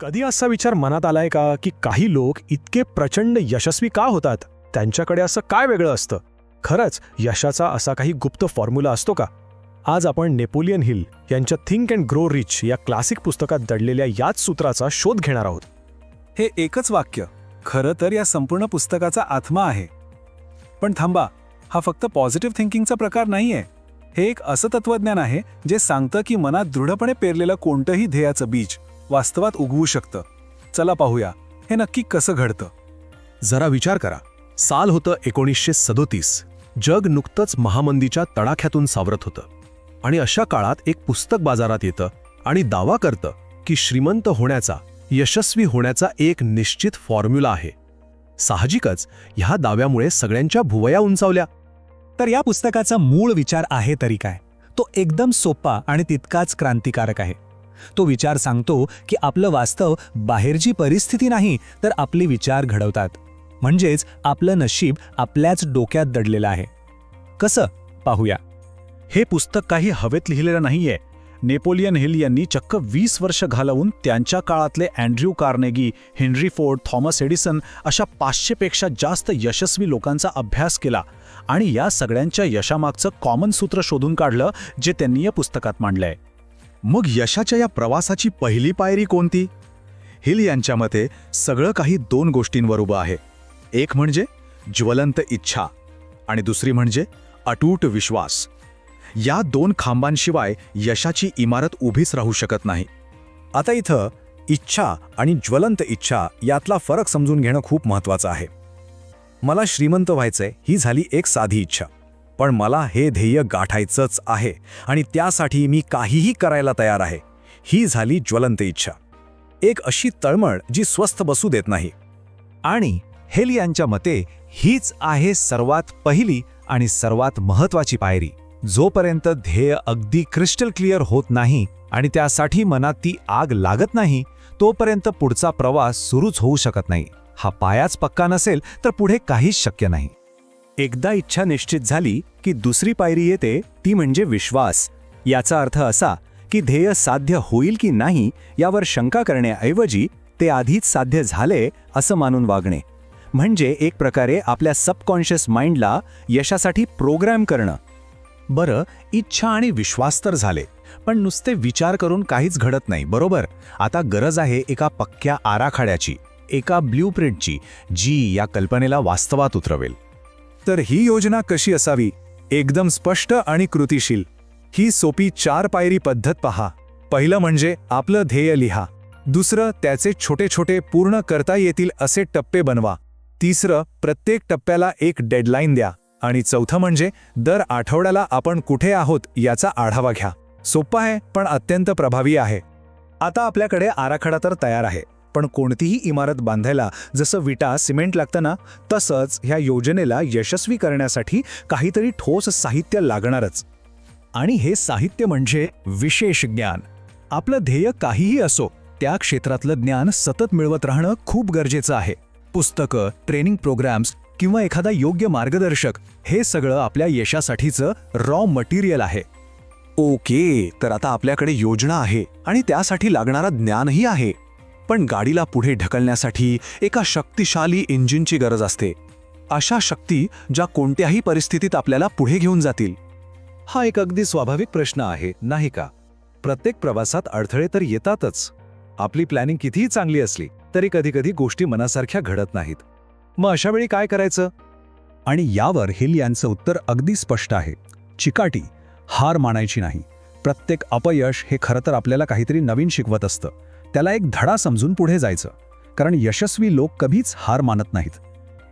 कधी असा विचार मनात आलाय का की काही लोक इतके प्रचंड यशस्वी का होतात? त्यांच्याकडे असं काय वेगळं असतं? खरंच यशाचा असा काही गुप्त फॉर्म्युला असतो का? आज आपण नेपोलियन हिल यांच्या थिंक अँड ग्रो रिच या क्लासिक पुस्तकात दडलेल्या याच सूत्राचा शोध घेणार आहोत. हे एकच वाक्य. खरं तर या संपूर्ण पुस्तकाचा आत्मा आहे. पण थांबा हा फक्त पॉझिटिव्ह थिंकिंगचा प्रकार नाहीये. हे एक असं तत्वज्ञान आहे जे सांगतं की मनात दृढपणे पेरलेलं कोणतंही ध्येयाचं बीज वास्तवात उगवू शकतं. चला पाहूया हे नक्की कसं घडतं? जरा विचार करा. साल होतं एकोणीसशे सदोतीस. जग नुकतंच महामंदीच्या तडाख्यातून सावरत होतं. आणि अशा काळात एक पुस्तक बाजारात येतं आणि दावा करतं की श्रीमंत होण्याचा यशस्वी होण्याचा एक निश्चित फॉर्म्युला आहे. साहजिकच ह्या दाव्यामुळे सगळ्यांच्या भुवया उंचावल्या. तर या पुस्तकाचा मूळ विचार आहे तरी काय? तो एकदम सोपा आणि तितकाच क्रांतिकारक आहे. तो विचार सांगतो की आपलं वास्तव बाहेरची परिस्थिती नाही तर आपले विचार घडवतात. म्हणजेच आपलं नशीब आपल्याच डोक्यात दडलेलं आहे. कसं? पाहूया. हे पुस्तक काही हवेत लिहिलेलं नाहीये. नेपोलियन हिल यांनी चक्क वीस वर्ष घालवून त्यांच्या काळातले Andrew Carnegie Henry Ford Thomas Edison अशा पाचशेपेक्षा जास्त यशस्वी लोकांचा अभ्यास केला आणि या सगळ्यांच्या यशामागचं कॉमन सूत्र शोधून काढलं जे त्यांनी या पुस्तकात मांडलंय. मग यशाच्या या प्रवासाची पहिली पायरी कोणती? हिल यांच्या मते सगळं काही दोन गोष्टींवर उभं आहे. एक म्हणजे ज्वलंत इच्छा आणि दुसरी म्हणजे अटूट विश्वास. या दोन खांबांशिवाय यशाची इमारत उभीच राहू शकत नाही. आता इथं इच्छा आणि ज्वलंत इच्छा यातला फरक समजून घेणं खूप महत्वाचं आहे. मला श्रीमंत व्हायचंय ही झाली एक साधी इच्छा. पण मला हे ध्येय गाठायचंच आहे आणि त्यासाठी मी काहीही करायला तयार आहे. ही झाली ज्वलंत इच्छा. एक अशी तळमळ जी स्वस्थ बसू देत नाही. आणि हेल यांच्या मते हीच आहे सर्वात पहिली आणि सर्वात महत्वाची पायरी. जोपर्यंत ध्येय अगदी क्रिस्टल क्लिअर होत नाही आणि त्यासाठी मनात ती आग लागत नाही तोपर्यंत पुढचा प्रवास सुरूच होऊ शकत नाही. हा पायाच पक्का नसेल तर पुढे काहीच शक्य नाही. एकदा इच्छा निश्चित झाली की दुसरी पायरी येते ती म्हणजे विश्वास. याचा अर्थ असा की ध्येय साध्य होईल की नाही यावर शंका करण्याऐवजी ते आधीच साध्य झाले असं मानून वागणे. म्हणजे एक प्रकारे आपल्या सबकॉन्शियस माइंडला यशासाठी प्रोग्रॅम करणं. बरं इच्छा आणि विश्वास तर झाले पण नुसते विचार करून काहीच घडत नाही बरोबर? आता गरज आहे एका पक्क्या आराखड्याची एका ब्ल्यूप्रिंटची जी या कल्पनेला वास्तवात उतरवेल. तर ही योजना कशी असावी? एकदम स्पष्ट आणि कृतिशील. ही सोपी चार पायरी पद्धत पहा. पहिलं म्हणजे आपलं ध्येय लिहा. दुसरं त्याचे छोटे छोटे पूर्ण करता येतील असे टप्पे बनवा. तिसरं प्रत्येक टप्प्याला एक डेडलाईन द्या. आणि चौथं म्हणजे दर आठवड्याला आपण कुठे आहोत याचा आढावा घ्या. सोपं आहे पण अत्यंत प्रभावी आहे. आता आपल्याकडे आराखडा तर तयार आहे. पण कोणतीही इमारत बांधायला जसं विटा सिमेंट लागतं ना तसंच ह्या योजनेला यशस्वी करण्यासाठी काहीतरी ठोस साहित्य लागणारच. आणि हे साहित्य म्हणजे विशेष ज्ञान. आपलं ध्येय काहीही असो त्या क्षेत्रातलं ज्ञान सतत मिळवत राहणं खूप गरजेचं आहे. पुस्तकं ट्रेनिंग प्रोग्राम्स किंवा एखादा योग्य मार्गदर्शक हे सगळं आपल्या यशासाठीचं रॉ मटेरियल आहे. ओके तर आता आपल्याकडे योजना आहे आणि त्यासाठी लागणारा ज्ञानही आहे. पण गाडीला पुढे ढकलण्यासाठी एका शक्तिशाली इंजिनची गरज असते. अशा शक्ती ज्या कोणत्याही परिस्थितीत आपल्याला पुढे घेऊन जातील. हा एक अगदी स्वाभाविक प्रश्न आहे नाही का? प्रत्येक प्रवासात अडथळे तर येतातच. आपली प्लॅनिंग कितीही चांगली असली तरी कधीकधी गोष्टी मनासारख्या घडत नाहीत. मग अशा वेळी काय करायचं? आणि यावर हिल यांचं उत्तर अगदी स्पष्ट आहे. चिकाटी हार मानायची नाही. प्रत्येक अपयश हे खरं तर आपल्याला काहीतरी नवीन शिकवत असतं. त्याला एक धडा समजून पुढे जायचं कारण यशस्वी लोक कधीच हार मानत नाहीत.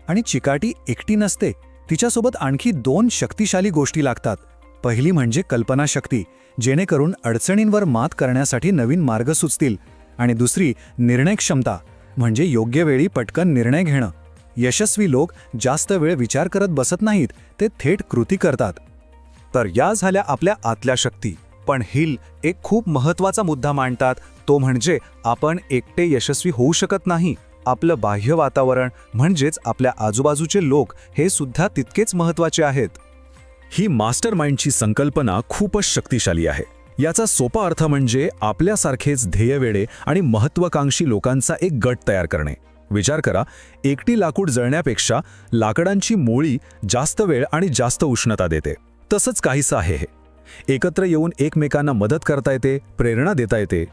आणि चिकाटी एकटी नसते तिच्यासोबत आणखी दोन शक्तिशाली गोष्टी लागतात. पहिली म्हणजे कल्पनाशक्ती जेणेकरून अडचणींवर मात करण्यासाठी नवीन मार्ग सुचतील. आणि दुसरी निर्णय क्षमता म्हणजे योग्य वेळी पटकन निर्णय घेणं. यशस्वी लोक जास्त वेळ विचार करत बसत नाहीत ते थेट कृती करतात. तर या झाल्या आपल्या आतल्या शक्ती. पण हिल एक खूप महत्त्वाचा मुद्दा मांडतात तो म्हणजे आपण एकटे यशस्वी होऊ शकत नाही. आपलं बाह्य वातावरण म्हणजेच आपल्या आजूबाजूचे लोक हे सुद्धा तितकेच महत्त्वाचे आहेत. ही मास्टर माइंडची संकल्पना खूपच शक्तिशाली आहे. याचा सोपा अर्थ म्हणजे आपल्यासारखेच ध्येयवेडे आणि महत्वाकांक्षी लोकांचा एक गट तयार करणे. विचार करा एकटी लाकूड जळण्यापेक्षा लाकडांची मोळी जास्त वेळ आणि जास्त उष्णता देते. तसंच काहीसं आहे हे. एकत्र येऊन एकमेकांना मदत करता येते प्रेरणा देता येते.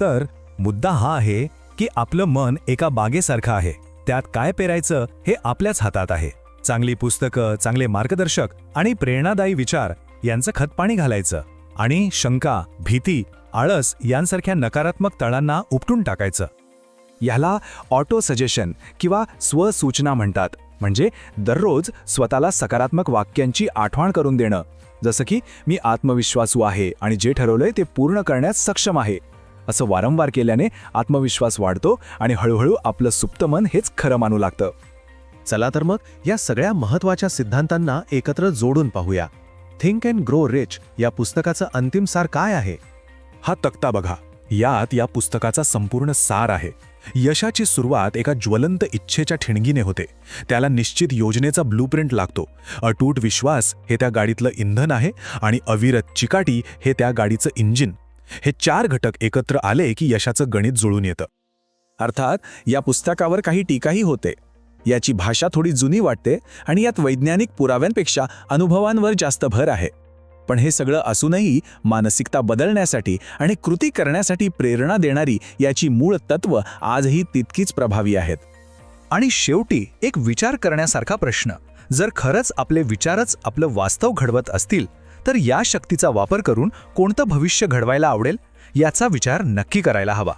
तर मुद्दा हा आहे की आपलं मन एका बागेसारखं आहे. त्यात काय पेरायचं हे आपल्याच हातात आहे. चांगली पुस्तकं चांगले मार्गदर्शक आणि प्रेरणादायी विचार यांचं खतपाणी घालायचं आणि शंका भीती आळस यांसारख्या नकारात्मक तळांना उपटून टाकायचं. ह्याला ऑटो सजेशन किंवा स्वसूचना म्हणतात. म्हणजे दररोज स्वतःला सकारात्मक वाक्यांची आठवण करून देणं. जसं की मी आत्मविश्वासू आहे आणि जे ठरवलंय ते पूर्ण करण्यास सक्षम आहे. असं वारंवार केल्याने आत्मविश्वास वाढतो आणि हळूहळू आपलं सुप्त मन हेच खरं मानू लागतं. चला तर मग या सगळ्या महत्त्वाच्या सिद्धांतांना एकत्र जोडून पाहूया. थिंक अँड ग्रो रिच या पुस्तकाचं अंतिम सार काय आहे? हा तक्ता बघा. यात या पुस्तकाचा संपूर्ण सार आहे. यशाची सुरुवात एका ज्वलंत इच्छेच्या ठिणगीने होते. त्याला निश्चित योजनेचा ब्लूप्रिंट लागतो. अटूट विश्वास हे त्या गाडीतलं इंधन आहे आणि अविरत चिकाटी हे त्या गाडीचं इंजिन हे चार घटक एकत्र आले की यशाचं गणित जुळून येतं. अर्थात या पुस्तकावर काही टीकाही होते. याची भाषा थोडी जुनी वाटते आणि यात वैज्ञानिक पुराव्यांपेक्षा अनुभवांवर जास्त भर आहे. पण हे सगळं असूनही मानसिकता बदलण्यासाठी आणि कृती करण्यासाठी प्रेरणा देणारी याची मूळ तत्व आजही तितकीच प्रभावी आहेत. आणि शेवटी एक विचार करण्यासारखा प्रश्न जर खरंच आपले विचारच आपलं वास्तव घडवत असतील तर या शक्तीचा वापर करून कोणतं भविष्य घडवायला आवडेल याचा विचार नक्की करायला हवा.